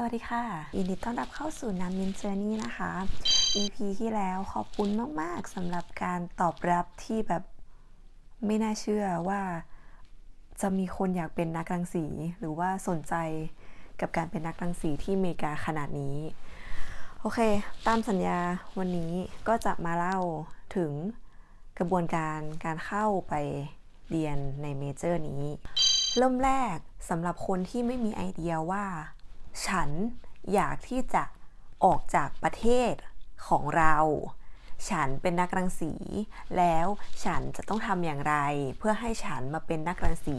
สวัสดีค่ะยินดีต้อนรับเข้าสู่น้ำมินเจอร์นี่นะคะ EP ที่แล้วขอบคุณมาก ๆสำหรับการตอบรับที่แบบไม่น่าเชื่อว่าจะมีคนอยากเป็นนักรังสี หรือว่าสนใจกับการเป็นนักรังสีที่อเมริกาขนาดนี้ โอเค ตามสัญญาวันนี้ก็จะมาเล่าถึงกระบวนการการเข้าไปเรียนในเมเจอร์นี้ เริ่มแรกสำหรับคนที่ไม่มีไอเดียว่า ฉันอยากที่จะออกจากประเทศของเรา ฉันเป็นนักรังสี แล้วฉันจะต้องทำอย่างไร เพื่อให้ฉันมาเป็นนักรังสี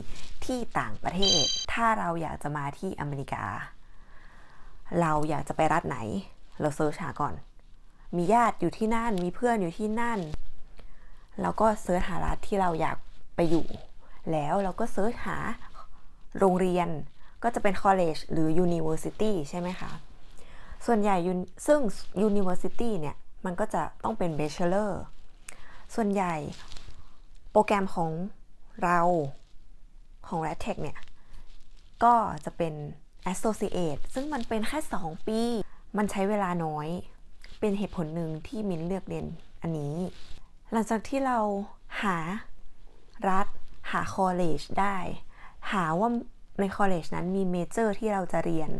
ที่ต่างประเทศ ถ้าเราอยากจะมาที่อเมริกา เราอยากจะไปรัฐไหน เราเซิร์ชหาก่อน มีญาติอยู่ที่นั่น มีเพื่อนอยู่ที่นั่น เราก็เซิร์ชหารัฐที่เราอยากไปอยู่ แล้วเราก็เซิร์ชหาโรงเรียน ก็จะเป็น college หรือ university ใช่ไหมคะ ส่วนใหญ่ซึ่ง university เนี่ย มันก็จะต้องเป็น bachelor ส่วนใหญ่โปรแกรมของเราของ r a d t e c h เนี่ย ก็จะเป็น associate ซึ่งมันเป็นแค่ 2 ปี มันใช้เวลาน้อย เป็นเหตุผลหนึ่งที่มินเลือกเรียนอันนี้ หลังจากที่เราหารัฐหา college ได้ หาว่า ใน college นั้นมีเมเจอร์ที่เราจะเรียน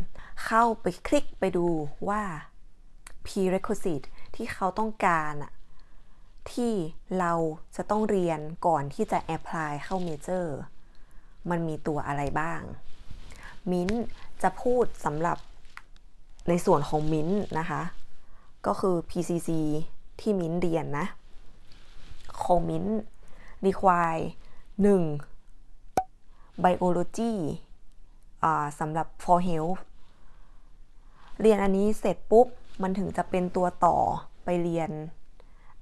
เข้าไปคลิกไปดูว่า prerequisite ที่เขาต้องการอะที่เราจะต้องเรียนก่อนที่จะ apply เข้าเมเจอร์มันมีตัวอะไรบ้าง มิ้นจะพูดสำหรับในส่วนของมิ้นนะคะ ก็คือ PCC ที่มิ้นเรียนนะ ของมิ้น require 1 biology สำหรับ for health เรียนอันนี้เสร็จปุ๊บ มันถึงจะเป็นตัวต่อไปเรียน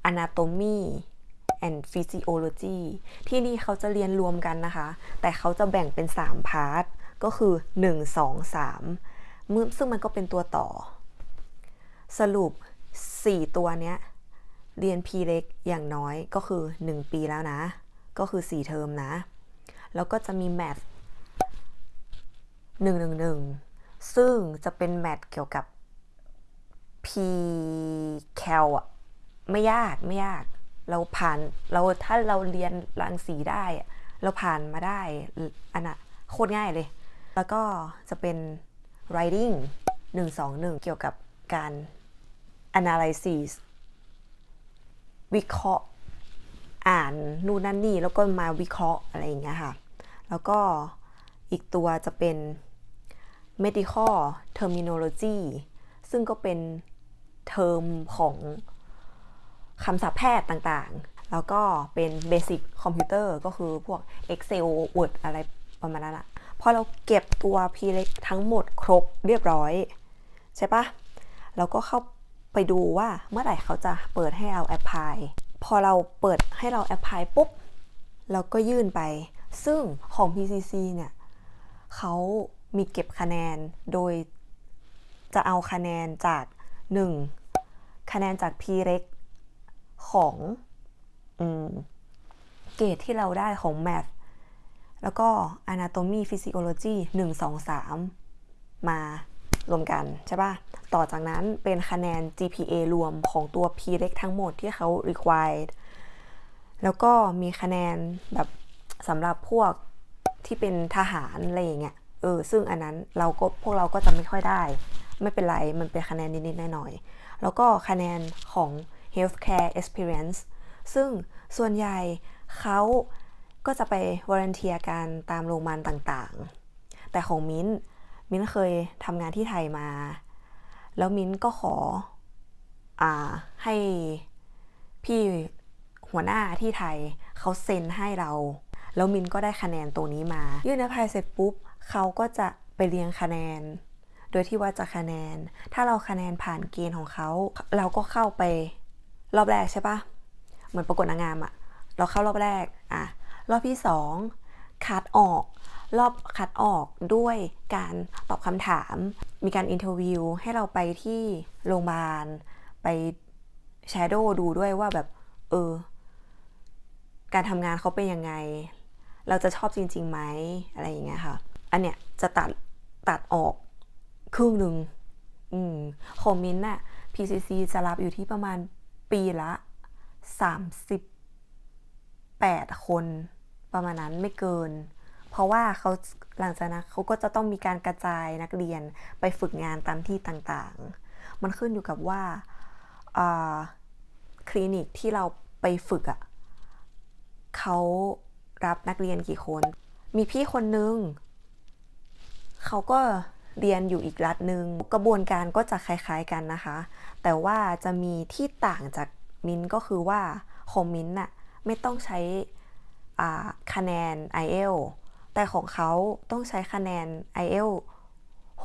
anatomy and physiology ที่นี่เขาจะเรียนรวมกันนะคะ แต่เขาจะแบ่งเป็น 3 พาร์ท ก็คือ 1 2 3มึซึ่งมันก็เป็นตัวต่อ สรุป 4 ตัวเนี้ย เรียน P เล็กอย่างน้อยก็คือ 1 ปีแล้วนะ ก็คือ 4 เทอมนะ แล้วก็จะมี math 111 ซึ่งจะเป็นแมทเกี่ยวกับ P cal อะไม่ยากไม่ยาก เราผ่านเราถ้าเราเรียนรังสีได้อะเราผ่านมาได้อันน่ะโคตรง่ายเลย แล้วก็จะเป็น writing 121 เกี่ยวกับการ analysis วิเคราะห์อ่านนู่นนั่นนี่แล้วก็มาวิเคราะห์อะไรอย่างเงี้ยค่ะ แล้วก็อีกตัวจะเป็น medical terminology ซึ่งก็เป็นเทอมของคำศัพท์แพทย์ต่างๆ แล้วก็เป็น basic computer ก็คือพวก Excel Word อะไรประมาณนั้นอะพอเราเก็บตัว P เล็กทั้งหมดครบเรียบร้อย ใช่ปะเราก็เข้าไปดูว่าเมื่อไหร่เขาจะเปิดให้เรา apply พอเราเปิดให้เรา apply ปุ๊บ เราก็ยื่นไป ซึ่งของ PCC เนี่ยเขา มีเก็บคะแนนโดยจะเอาคะแนนจาก 1. คะแนนจาก P เล็กของอเกรดที่เราได้ของ Math แล้วก็ Anatomy Physiology 1 2 3 มารวมกัน ใช่ปะต่อจากนั้นเป็นคะแนน GPA รวมของตัว P เล็กทั้งหมดที่เขา required แล้วก็มีคะแนนแบบสำหรับพวกที่เป็นทหารอะไรอย่างเงี้ย เออซึ่งอันนั้นเราก็พวกเราก็จะไม่ค่อยได้ ไม่เป็นไร มันเป็นคะแนนนิดๆหน่อยๆแล้วก็คะแนนของ healthcare experience ซึ่งส่วนใหญ่เขาก็จะไปวอร์เนเทียกันตามโรงพยาบาลต่างๆ แต่ของมิ้น มิ้นเคยทำงานที่ไทยมา แล้วมิ้นก็ขออ่าให้พี่หัวหน้าที่ไทยเขาเซ็นให้เรา แล้วมินก็ได้คะแนนตัวนี้มา ยื่นอภัยเสร็จปุ๊บ เขาก็จะไปเรียงคะแนน โดยที่ว่าจะคะแนน ถ้าเราคะแนนผ่านเกณฑ์ของเขา เราก็เข้าไปรอบแรกใช่ปะเหมือนประกวดนางงามอะเราเข้ารอบแรกอะรอบที่สองคัดออก รอบคัดออกด้วยการตอบคำถาม มีการอินเทอร์วิวให้เราไปที่โรงพยาบาล ไปแชโดว์ดูด้วยว่าแบบ เออ การทำงานเขาเป็นยังไง เราจะชอบจริงๆไหมอะไรอย่างเงี้ยค่ะ อันเนี้ยจะตัดตัดออกครึ่งหนึ่งอืมของมินท์น่ะ PCC จะรับอยู่ที่ประมาณปีละสามสิบแปดคนประมาณนั้นไม่เกิน เพราะว่าเขาหลังจากนั้นเขาก็จะต้องมีการกระจายนักเรียนไปฝึกงานตามที่ต่างๆ มันขึ้นอยู่กับว่าอ่าคลินิกที่เราไปฝึกอะ่ะเขารับนักเรียนกี่คน มีพี่คนนึง เขาก็เรียนอยู่อีกรัฐหนึ่งกระบวนการก็จะคล้ายๆกันนะคะ แต่ว่าจะมีที่ต่างจากมิ้นก็คือว่าของมิ้นน่ะไม่ต้องใช้คะแนน IELTS แต่ของเขาต้องใช้คะแนน IELTS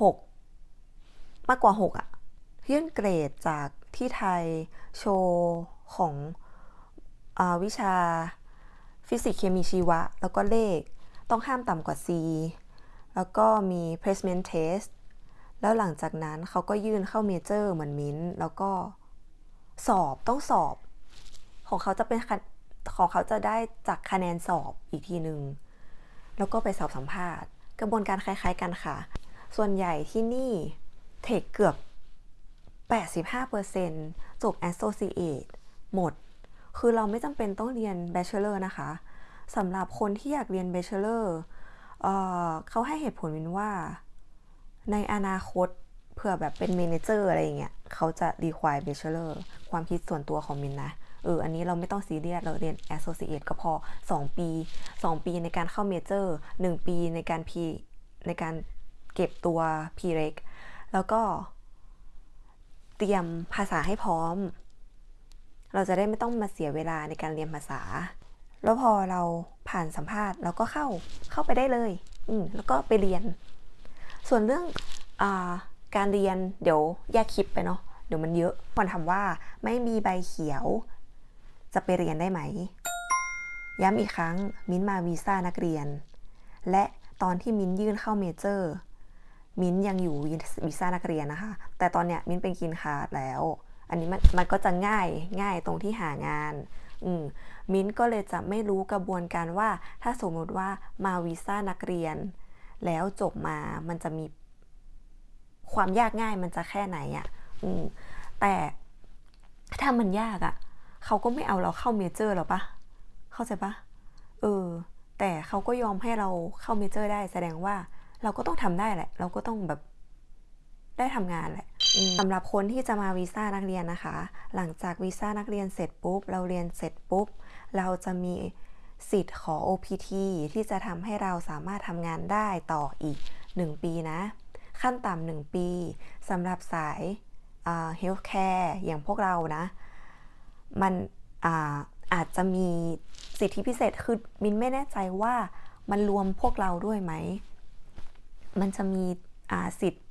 6มากกว่า 6อะยื่นเกรดจากที่ไทยโชว์ของอวิชาฟิสิกส์เคมีชีวะ แล้วก็เลขต้องห้ามต่ำกว่า C แล้วก็มี placement test แล้วหลังจากนั้นเขาก็ยื่นเข้าเมเจอร์เหมือนมิ้นท์แล้วก็สอบต้องสอบ ของเขาจะเป็นของเขาจะได้จากคะแนนสอบอีกทีหนึ่งแล้วก็ไปสอบสัมภาษณ์ กระบวนการคล้ายๆกันค่ะ ส่วนใหญ่ที่นี่เทคเกือบ 85%จบ Associate หมด คือเราไม่จำเป็นต้องเรียน Bachelor นะคะสำหรับคนที่อยากเรียน Bachelor เเขาให้เหตุผลวินว่า ในอนาคตเผื่อแบบเป็น Manager อะไรอย่างเงี้ยเขาจะ require Bachelor ความคิดส่วนตัวของมินนะเอออันนี้เราไม่ต้องซีเรียสเราเรียน Associate ก็พอ 2 ปี 2 ปีในการเข้า Major 1ปีในการ P ในการเก็บตัว P r e c แล้วก็เตรียมภาษาให้พร้อม เราจะได้ไม่ต้องมาเสียเวลาในการเรียนภาษา แล้วพอเรา ผ่านสัมภาษณ์เราก็เข้าเข้าไปได้เลยอืแล้วก็ไปเรียน ส่วนเรื่องอการเรียนเดี๋ยวแยกคลิปไปเนาะเดี๋ยวมันเยอะคนถามว่าไม่มีใบเขียว จะไปเรียนได้ไหม ย้ำอีกครั้งมิ้นมาวีซ่านักเรียน และตอนที่มิ้นยื่นเข้าเมเจอร์ มิ้นยังอยู่วีซ่านักเรียนนะคะ แต่ตอนเนี้ยมิ้นเป็นกินคาร์ดแล้ว อันนี้มันมันก็จะง่ายง่ายตรงที่หางาน อืมมิ้นก็เลยจะไม่รู้กระบวนการว่า ถ้าสมมติว่ามาวีซ่านักเรียน แล้วจบมามันจะมีความยากง่ายมันจะแค่ไหนอะ่ะอืมแต่ถ้ามันยากอะ่ะเขาก็ไม่เอาเราเข้าเมเจอร์หรอปะเข้าใจปะเออ แต่เขาก็ยอมให้เราเข้าเมเจอร์ได้แสดงว่าเราก็ต้องทำได้แหละ เราก็ต้องแบบ ได้ทำงานแหละอืมสำหรับคนที่จะมาวีซ่านักเรียนนะคะ หลังจากวีซ่านักเรียนเสร็จปุ๊บ เราเรียนเสร็จปุ๊บ เราจะมีสิทธิ์ขอ OPT ที่จะทำให้เราสามารถทำงานได้ต่ออีก 1 ปีนะ ขั้นต่ำหนึ่งปีสำหรับสายเฮลท์แคร์อย่างพวกเรานะ มันอาอาจจะมีสิทธิพิเศษคือมินไม่แน่ใจว่ามันรวมพวกเราด้วยไหม มันจะมีสิทธิ์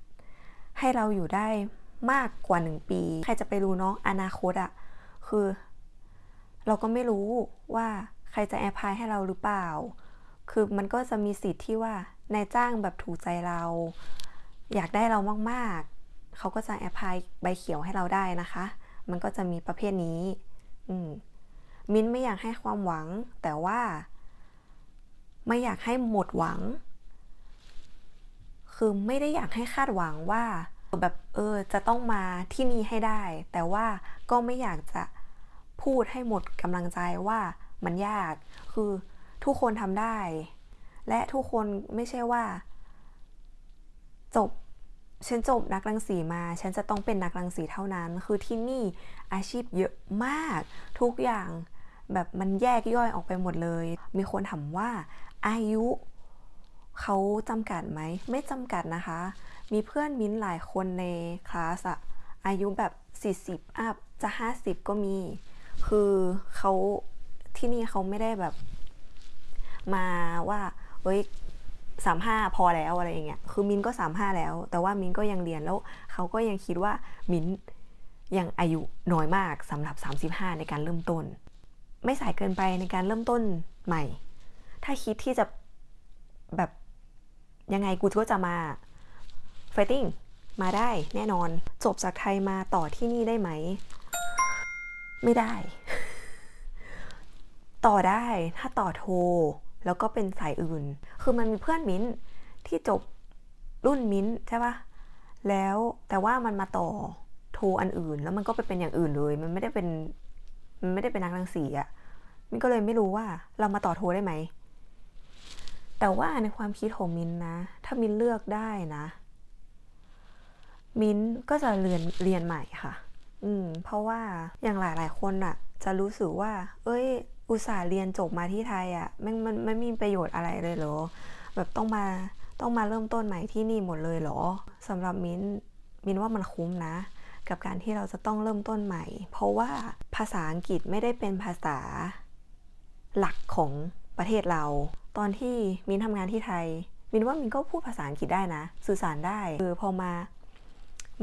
ให้เราอยู่ได้มากกว่า 1 ปี ใครจะไปรู้เนาะอนาคตอะคือ เราก็ไม่รู้ว่าใครจะแอพพลายให้เราหรือเปล่า คือมันก็จะมีสิทธิ์ที่ว่านายจ้างแบบถูกใจเรา อยากได้เรามากๆ เขาก็จะแอพพลายใบเขียวให้เราได้นะคะ มันก็จะมีประเภทนี้ อืมมิ้นไม่อยากให้ความหวัง แต่ว่า ไม่อยากให้หมดหวัง คือไม่ได้อยากให้คาดหวังว่าแบบเออจะต้องมาที่นี่ให้ได้ แต่ว่าก็ไม่อยากจะพูดให้หมดกำลังใจว่ามันยาก คือทุกคนทำได้ และทุกคนไม่ใช่ว่า จบฉันจบนักรังสีมา ฉันจะต้องเป็นนักรังสีเท่านั้น คือที่นี่อาชีพเยอะมาก ทุกอย่างแบบมันแยกย่อยออกไปหมดเลย มีคนถามว่าอายุ เขาจำกัดไหม ไม่จำกัดนะคะ มีเพื่อนมิ้นหลายคนในคลาสอะอายุแบบ 40 อัพจะ 50 ก็มี คือเขาที่นี่เขาไม่ได้แบบ มาว่าเอ้ยสามห้าพอแล้วอะไรอย่างเงี้ย คือมินก็สามห้าแล้ว แต่ว่ามินก็ยังเรียนแล้วเขาก็ยังคิดว่ามินยังอายุน้อยมากสำหรับ 35 ในการเริ่มต้น ไม่สายเกินไปในการเริ่มต้นใหม่ ถ้าคิดที่จะแบบ ยังไงกูก็จะมาไฟติ้งมาได้แน่นอน จบจากไทยมาต่อที่นี่ได้ไหม ไม่ได้ ต่อได้ถ้าต่อโทร แล้วก็เป็นสายอื่น คือมันมีเพื่อนมิ้นที่จบรุ่นมิ้นใช่ปะแล้วแต่ว่ามันมาต่อโทรอันอื่น แล้วมันก็ไปเป็นอย่างอื่นเลย มันไม่ได้เป็นมันไม่ได้เป็นนักรังสีอะมินก็เลยไม่รู้ว่าเรามาต่อโทรได้ไหม แต่ว่าในความคิดของมินนะ ถ้ามินเลือกได้นะ มินก็จะเรียนเรียนใหม่ค่ะ อืม เพราะว่าอย่างหลาย ๆ คนอะจะรู้สึกว่า เอ้ย อุตส่าห์เรียนจบมาที่ไทยอะมันมันไม่มีประโยชน์อะไรเลยเหรอ แบบต้องมาต้องมาเริ่มต้นใหม่ที่นี่หมดเลยเหรอสำหรับมินมินว่ามันคุ้มนะ กับการที่เราจะต้องเริ่มต้นใหม่ เพราะว่าภาษาอังกฤษไม่ได้เป็นภาษาหลักของประเทศเรา ตอนที่มินทำงานที่ไทย มินว่ามินก็พูดภาษาอังกฤษได้นะ สื่อสารได้คือพอมา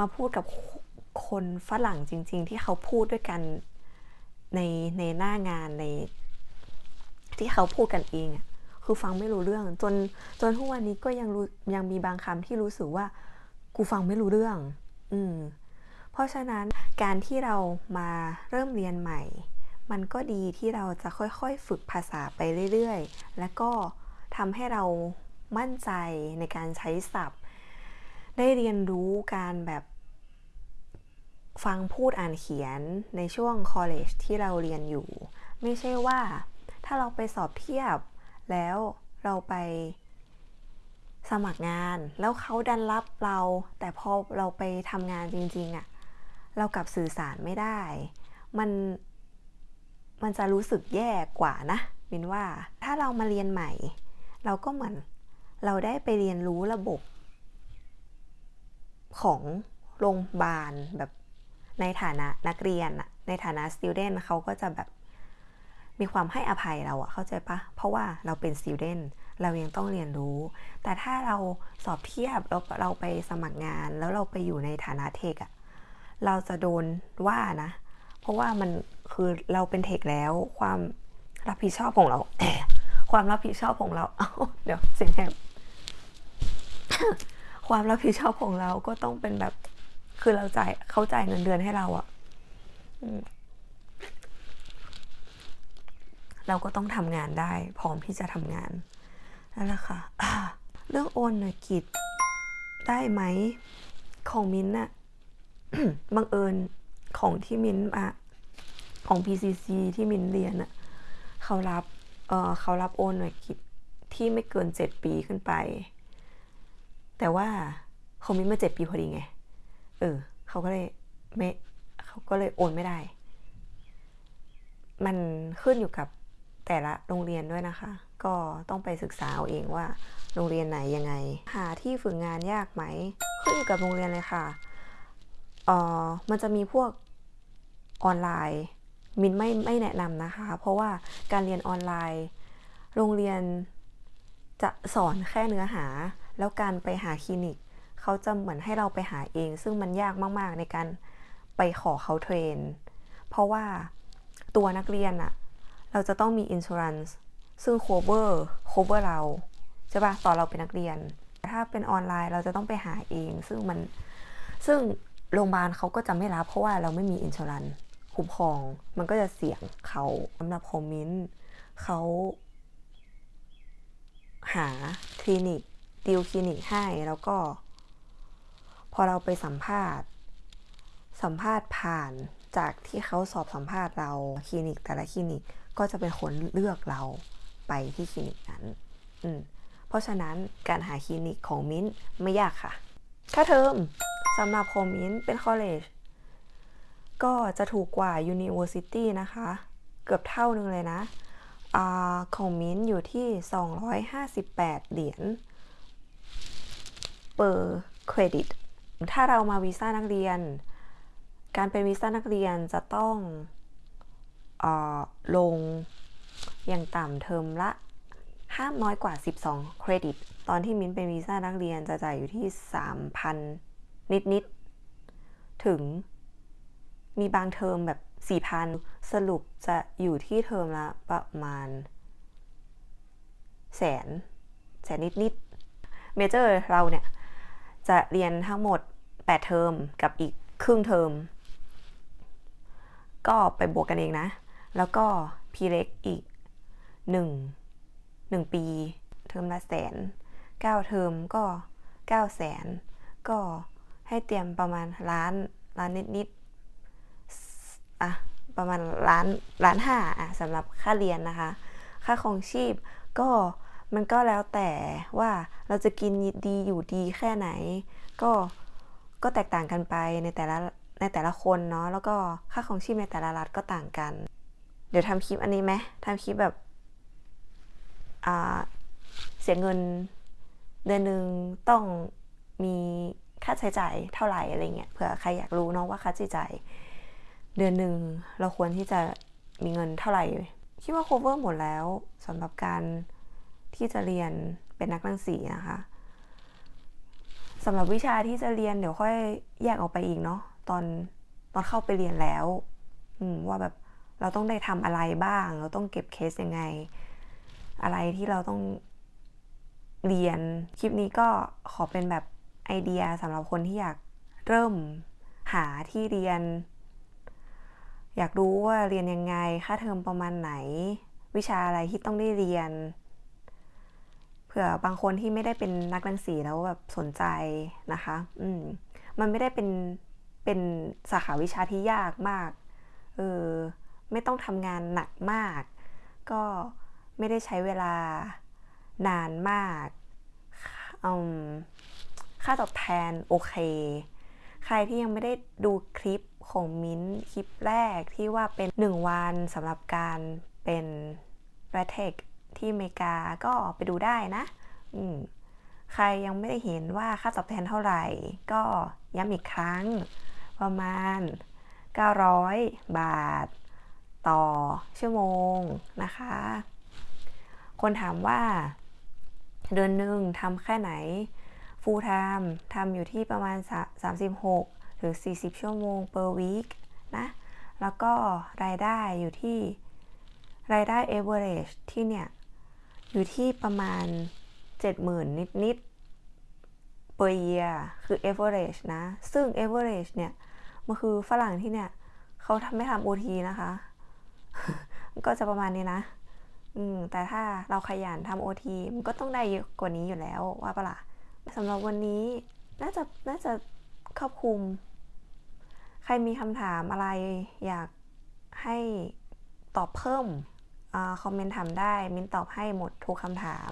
มาพูดกับคนฝรั่งจริง ๆ ที่เขาพูดด้วยกันในในหน้างานใน ที่เขาพูดกันเองอะคือฟังไม่รู้เรื่อง จนจนทุกวันนี้ก็ยังรู้ยังมีบางคำที่รู้สึกว่ากูฟังไม่รู้เรื่อง อืม เพราะฉะนั้นการที่เรามาเริ่มเรียนใหม่ มันก็ดีที่เราจะค่อยๆ ฝึกภาษาไปเรื่อยๆ แล้วก็ทำให้เรามั่นใจในการใช้ศัพท์ ได้เรียนรู้การแบบฟังพูดอ่านเขียนในช่วง college ที่เราเรียนอยู่ ไม่ใช่ว่าถ้าเราไปสอบเทียบ แล้วเราไปสมัครงาน แล้วเขาดันรับเรา แต่พอเราไปทำงานจริงๆอะ่ะ เรากลับสื่อสารไม่ได้ มัน มันจะรู้สึกแย่กว่านะมินว่าถ้าเรามาเรียนใหม่ เราก็เหมือนเราได้ไปเรียนรู้ระบบ ของโรงพยาบาลแบบในฐานะนักเรียนอะในฐานะ student เขาก็จะแบบมีความให้อภัยเราอะเข้าใจปะเพราะว่าเราเป็น student เรายังต้องเรียนรู้ แต่ถ้าเราสอบเทียบเราเราไปสมัครงาน แล้วเราไปอยู่ในฐานะเทคอะเราจะโดนว่านะ เพราะว่ามันคือเราเป็นเทคแล้วความรับผิดชอบของเรา ความรับผิดชอบของเราเอาเดี๋ยวเสียงแหบความรับผิดชอบของเราก็ต้องเป็นแบบ คือเราจ่ายเขาจ่ายเงินเดือนให้เราอะเราก็ต้องทำงานได้ พร้อมที่จะทำงานนั่นแหละค่ะเรื่องโอนหน่วยกิจได้ไหมของมิ้นอะบังเอิญ ของที่มิ้นอะของ PCC ที่มิ้นเรียนอะเขารับเออเขารับโอนหน่วยกิจที่ไม่เกินเจ็ดปีขึ้นไป แต่ว่าเขามิ้นมาเจ็ดปีพอดีไง เออเขาก็เลยไม่เขาก็เลยโอนไม่ได้ มันขึ้นอยู่กับแต่ละโรงเรียนด้วยนะคะ ก็ต้องไปศึกษาเอาเองว่าโรงเรียนไหนยังไง หาที่ฝึกงานยากไหม ขึ้นอยู่กับโรงเรียนเลยค่ะ เออมันจะมีพวกออนไลน์ มินไม่ไม่แนะนำนะคะ เพราะว่าการเรียนออนไลน์ โรงเรียนจะสอนแค่เนื้อหา แล้วการไปหาคลินิก เขาจะเหมือนให้เราไปหาเอง ซึ่งมันยากมากๆในการไปขอเขาเทรน เพราะว่าตัวนักเรียนอะเราจะต้องมี insurance ซึ่ง cover cover เราใช่ปะตอนเราเป็นนักเรียน ถ้าเป็นออนไลน์เราจะต้องไปหาเอง ซึ่งมันซึ่ง โรงพยาบาลเขาก็จะไม่รับเพราะว่าเราไม่มี insurance คุ้มครอง มันก็จะเสี่ยงเขาสำหรับคอมมินเขาหาคลินิกดีลคลินิกให้แล้วก็ พอเราไปสัมภาษณ์ สัมภาษณ์ผ่านจากที่เขาสอบสัมภาษณ์เราคลินิกแต่ละคลินิกก็จะเป็นคนเลือกเราไปที่คลินิกนั้น อืมเพราะฉะนั้นการหาคลินิกของมิ้นไม่ยากค่ะ ค่าเทอม สำหรับของมิ้นเป็นคอลเลจก็จะถูกกว่า University นะคะ เกือบเท่านึงเลยนะอของมิ้นอยู่ที่ 258 เหรียญ per credit ถ้าเรามาวีซ่านักเรียน การเป็นวีซ่านักเรียนจะต้องลงอย่างต่ำเทอมละห้ามน้อยกว่า 12 เครดิต ตอนที่มิ้นเป็นวีซ่านักเรียนจะจ่ายอยู่ที่ 3,000 นิดๆ ถึงมีบางเทอมแบบ4,000สรุปจะอยู่ที่เทอมละประมาณ แสน แสนนิดๆ เมเจอร์เราเนี่ย จะเรียนทั้งหมด 8 เทอมกับอีกครึ่งเทอม ก็ไปบวกกันเองนะ แล้วก็พีเล็กอีกหนึ่งหนึ่งปี เทอมละแสนเก้าเทอมก็เก้าแสน ก็ ให้เตรียมประมาณล้านล้านนิดๆอะประมาณล้านล้านห้าอะสำหรับค่าเรียนนะคะ ค่าของชีพก็มันก็แล้วแต่ว่าเราจะกินดีอยู่ดีแค่ไหน ก็ก็แตกต่างกันไปในแต่ละในแต่ละคนเนาะแล้วก็ค่าของชีพในแต่ละรัฐก็ต่างกัน เดี๋ยวทำคลิปอันนี้ไหมทำคลิปแบบอ่าเสียเงินเดือนหนึ่งต้องมี ค่าใช้จ่ายเท่าไหร่อะไรเงี้ยเผื่อใครอยากรู้เนาะว่าค่าใช้จ่ายเดือนหนึ่งเราควรที่จะมีเงินเท่าไหร่คิดว่า cover หมดแล้วสำหรับการที่จะเรียนเป็นนักรังสีนะคะสำหรับวิชาที่จะเรียนเดี๋ยวค่อยแยกออกไปอีกเนาะตอนตอนเข้าไปเรียนแล้วว่าแบบเราต้องได้ทำอะไรบ้าง เราต้องเก็บเคสยังไง อะไรที่เราต้องเรียนคลิปนี้ก็ขอเป็นแบบ ไอเดียสำหรับคนที่อยากเริ่มหาที่เรียน อยากรู้ว่าเรียนยังไง ค่าเทอมประมาณไหน วิชาอะไรที่ต้องได้เรียน เผื่อบางคนที่ไม่ได้เป็นนักรังสีแล้วแบบสนใจนะคะ อืม มันไม่ได้เป็นเป็นสาขาวิชาที่ยากมาก เออ ไม่ต้องทำงานหนักมาก ก็ไม่ได้ใช้เวลานานมาก ค่าตอบแทนโอเค ใครที่ยังไม่ได้ดูคลิปของมิ้นคลิปแรกที่ว่าเป็น 1 วันสำหรับการเป็นแรเทคที่อเมริกาก็ไปดูได้นะ อืมใครยังไม่ได้เห็นว่าค่าตอบแทนเท่าไหร่ ก็ย้ำอีกครั้ง ประมาณ 900 บาท ต่อชั่วโมงนะคะ คนถามว่า เดือนหนึ่งทำแค่ไหน full time ทำอยู่ที่ประมาณ 36 หรือ 40 ชั่วโมง per week นะ แล้วก็รายได้อยู่ที่รายได้ average ที่เนี่ย อยู่ที่ประมาณ 70,000 นิดนิด per year คือ average นะ ซึ่ง average เนี่ย มันคือฝรั่งที่เนี่ย เขาทำไม่ทำ OT นะคะ ก็จะประมาณนี้นะแต่ถ้าเราขยันทำ OT มันก็ต้องได้เยอะกว่านี้อยู่แล้วว่าปะละ่ะ สำหรับวันนี้น่าจะน่าจะครอบคลุม ใครมีคำถามอะไรอยากให้ตอบเพิ่มอคอมเมนต์ถามได้ มินตอบให้หมดทุกคำถาม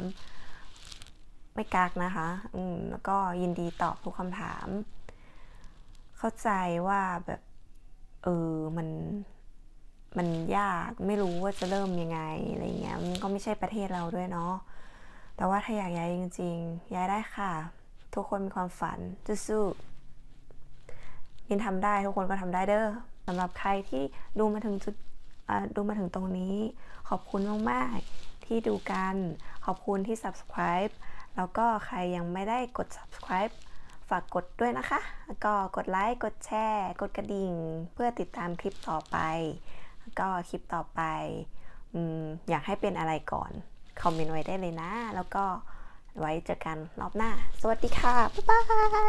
ไม่กักนะคะอืมแล้วก็ยินดีตอบทุกคำถาม เข้าใจว่าแบบเออมันมันยากไม่รู้ว่าจะเริ่มยังไงอะไรเงี้ยมันก็ไม่ใช่ประเทศเราด้วยเนาะ แต่ว่าถ้าอยากย้ายจริง ๆ ย้ายได้ค่ะ ทุกคนมีความฝันจะสู้ยินทำได้ทุกคนก็ทำได้เด้อสำหรับใครที่ดูมาถึงจุดดูมาถึงตรงนี้ ขอบคุณมากๆที่ดูกัน ขอบคุณที่ subscribe แล้วก็ใครยังไม่ได้กด subscribe ฝากกดด้วยนะคะ แล้วก็กดไลค์ กดแชร์ กดกระดิ่ง เพื่อติดตามคลิปต่อไป แล้วก็คลิปต่อไปออยากให้เป็นอะไรก่อน คอมเมนต์ไว้ได้เลยนะ แล้วก็ไว้เจอกันรอบหน้า สวัสดีค่ะ บ๊ายบาย